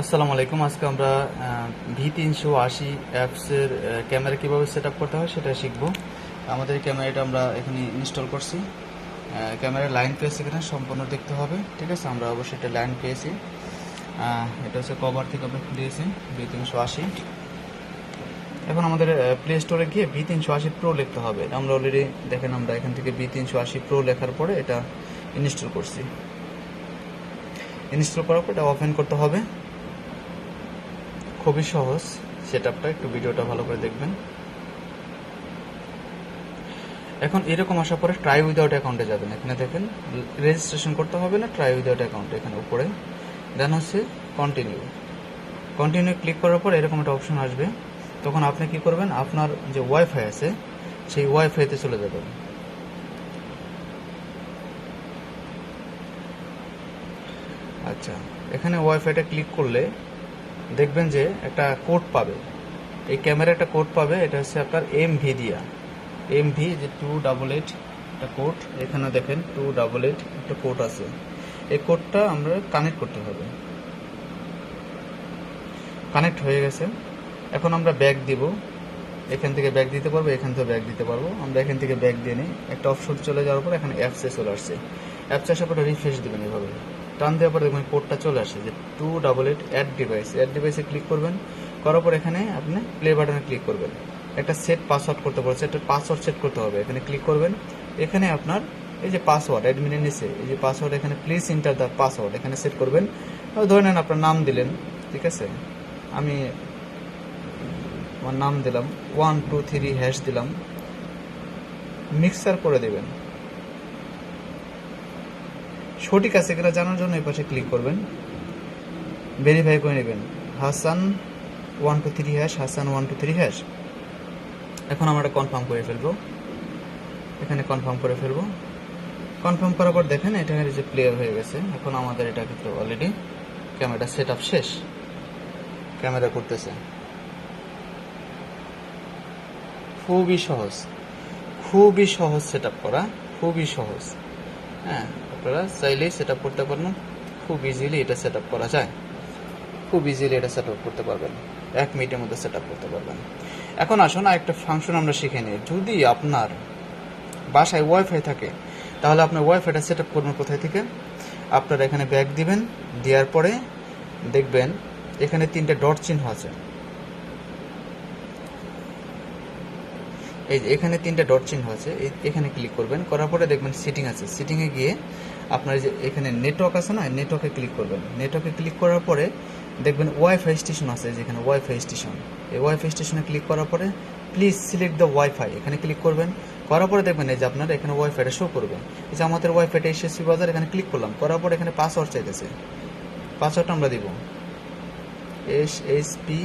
আসসালামু আলাইকুম। আজকে আমরা ভি তিনশো আশি অ্যাপসের ক্যামেরা কীভাবে সেট করতে হয় সেটা শিখব। আমাদের ক্যামেরাটা আমরা এখানে ইনস্টল করছি। ক্যামেরার লাইন পেয়েছি এখানে সম্পূর্ণ দেখতে হবে, ঠিক আছে? আমরা অবশ্যই এটা লাইন পেয়েছি। এটা হচ্ছে কভার থেকে আমরা দিয়েছি ভি তিনশো আশি। এখন আমাদের প্লে স্টোরে গিয়ে ভি তিনশো আশি প্রো লিখতে হবে। আমরা অলরেডি দেখেন আমরা এখান থেকে ভি তিনশো আশি প্রো লেখার পরে এটা ইনস্টল করছি। ইনস্টল করার পর এটা ওপেন করতে হবে। খুবই সহজ সেট একটু ভিডিওটা ভালো করে দেখবেন। এখন এরকম আসার পরে ট্রাই উইদাউট অ্যাকাউন্টে যাবেন। এখানে দেখেন রেজিস্ট্রেশন করতে হবে না ট্রাই উইদাউট অ্যাকাউন্ট এখানে উপরে। দেন হচ্ছে কন্টিনিউ কন্টিনিউ ক্লিক করার পর এরকম একটা অপশন আসবে। তখন আপনি কি করবেন? আপনার যে ওয়াইফাই আছে, সেই ওয়াইফাইতে চলে যাবেন। আচ্ছা এখানে ওয়াইফাইটা ক্লিক করলে দেখবেন যে একটা কোড পাবে। এই ক্যামেরা একটা কোড পাবে, এটা হচ্ছে আপনার এম ভি দিয়া এম ভি যে টু ডাবল এইট একটা কোড এখানে দেখেন টু ডাবল এইট একটা কোড আছে। এই কোডটা আমরা কানেক্ট করতে হবে। কানেক্ট হয়ে গেছে। এখন আমরা ব্যাগ দিব। এখান থেকে ব্যাগ দিতে পারব, এখান থেকে ব্যাগ দিতে পারব। আমরা এখান থেকে ব্যাগ দিয়ে নিই। একটা অপশন চলে যাওয়ার পর এখানে অ্যাপসে চলে আসছে। অ্যাপসে আসার পরে রিফ্রেশ দেবেন এভাবে। টান দেওয়ার পরে দেখবেন কোডটা চলে আসে যে two double eight add device add ডিভাইসে ক্লিক করবেন, করার পর এখানে আপনি প্লে বাটনে ক্লিক করবেন। একটা সেট পাসওয়ার্ড করতে বলছে, একটা পাসওয়ার্ড সেট করতে হবে। এখানে ক্লিক করবেন। এখানে আপনার এই যে পাসওয়ার্ড অ্যাডমিনের নিচে, এই যে পাসওয়ার্ড এখানে প্লিজ ইন্টার দ্য পাসওয়ার্ড এখানে সেট করবেন। ধরে নেন আপনার নাম দিলেন, ঠিক আছে? আমি আমার নাম দিলাম ওয়ান টু থ্রি হ্যাশ দিলাম। মিক্সার করে দেবেন। সঠিক আছে কিনা জানার জন্য এই পাশে ক্লিক করবেন। ভেরিফাই করে নেবেন। Hasan one two three hash Hasan one two three hash এখন আমরা কনফার্ম করে ফেলব। এখানে কনফার্ম করে ফেলব। কনফার্ম করার পর দেখেন এটা যে প্লেয়ার হয়ে গেছে, এখন আমাদের এটা কিন্তু অলরেডি ক্যামেরা সেট আপ শেষ। ক্যামেরা করতেছে। খুবই সহজ। খুবই সহজ সেট আপ করা। খুবই সহজ। হ্যাঁ। আপনারা চাইলেই সেট আপ করতে পারেন খুব ইজিলি এটা সেট আপ করা যায়। খুব ইজিলি এটা সেট আপ করতে পারবেন। এক মিনিটের মধ্যে সেট আপ করতে পারবেন। এখন আসুন আরেকটা ফাংশন আমরা শিখে নিই। যদি আপনার বাসায় ওয়াইফাই থাকে, তাহলে আপনার ওয়াইফাইটা সেট আপ করবেন কোথায় থেকে? আপনারা এখানে ব্যাগ দিবেন, দেওয়ার পরে দেখবেন এখানে তিনটে ডট চিহ্ন আছে। এই এখানে তিনটে ডট চিহ্ন আছে এখানে ক্লিক করবেন। করার পরে দেখবেন সেটিং আছে। সেটিংয়ে গিয়ে আপনার যে এখানে নেটওয়ার্ক আছে না নেটওয়ার্কে ক্লিক করবেন। নেটওয়ার্কে ক্লিক করার পরে দেখবেন ওয়াইফাই স্টেশন আছে যেখানে ওয়াইফাই স্টেশন এই ওয়াইফাই স্টেশনে ক্লিক করার পরে প্লিজ সিলেক্ট দ্য ওয়াইফাই এখানে ক্লিক করবেন। করার পরে দেখবেন এই যে আপনার এখানে ওয়াইফাইটা শো করবে। এই যে আমাদের ওয়াইফাইটা এসএসসি বাজার, এখানে ক্লিক করলাম। করার পরে এখানে পাসওয়ার্ড চাইতেছে। পাসওয়ার্ডটা আমরা দিব। এস এইচ পি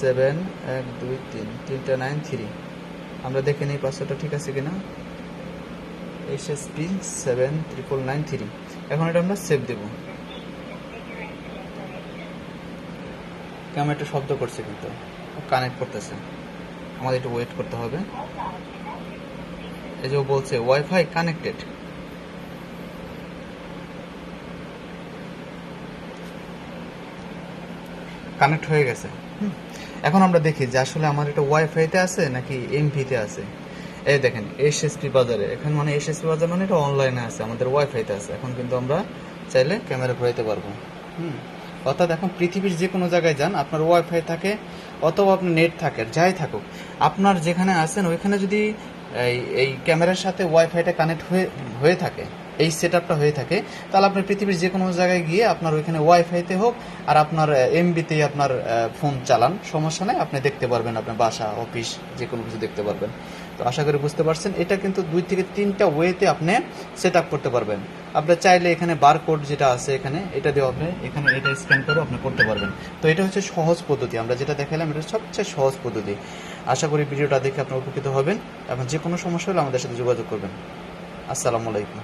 সেভেন এক দুই তিন, তিনটা নাইন থ্রি আমরা দেখে নিই পাসওয়ার্ডটা ঠিক আছে কিনা। H S P seven triple nine three এখন এটা আমরা সেভ দেব। ক্যামেরাটা শব্দ করছে কিন্তু। কানেক্ট করতেছে। আমাদের একটু ওয়েট করতে হবে। এই যে বলছে ওয়াইফাই কানেক্টেড কানেক্ট হয়ে গেছে। এখন আমরা দেখি যে আসলে আমার এটা ওয়াইফাইতে আছে নাকি এমভিতে আছে। এই দেখেন এসএসপি বাজারে। এখন মানে এসএসপি বাজার মানে এটা অনলাইনে আছে আমাদের ওয়াইফাইতে আছে। এখন কিন্তু আমরা চাইলে ক্যামেরা ঘুরাইতে পারব। হুম। অর্থাৎ এখন পৃথিবীর যে কোনো জায়গায় যান আপনার ওয়াইফাই থাকে অথবা আপনার নেট থাকে যাই থাকুক। আপনার যেখানে আছেন ওইখানে যদি এই এই ক্যামেরার সাথে ওয়াইফাইটা কানেক্ট হয়ে হয়ে থাকে এই সেট আপটা হয়ে থাকে তাহলে আপনি পৃথিবীর যে কোনো জায়গায় গিয়ে আপনার ওইখানে ওয়াইফাইতে হোক আর আপনার এমবিতেই আপনার ফোন চালান। সমস্যা নেই আপনি দেখতে পারবেন আপনার বাসা অফিস যে কোনো কিছু দেখতে পারবেন। তো আশা করি বুঝতে পারছেন, এটা কিন্তু দুই থেকে তিনটা ওয়েতে আপনি সেট আপ করতে পারবেন। আপনার চাইলে এখানে বারকোড যেটা আছে এখানে, এটা দিয়ে আপনি এখানে এটা স্ক্যান করে আপনি করতে পারবেন। তো এটা হচ্ছে সহজ পদ্ধতি, আমরা যেটা দেখালাম এটা সবচেয়ে সহজ পদ্ধতি। আশা করি ভিডিওটা দেখে আপনি উপকৃত হবেন। এবং যে কোনো সমস্যা হলে আমাদের সাথে যোগাযোগ করবেন। আসসালামু আলাইকুম।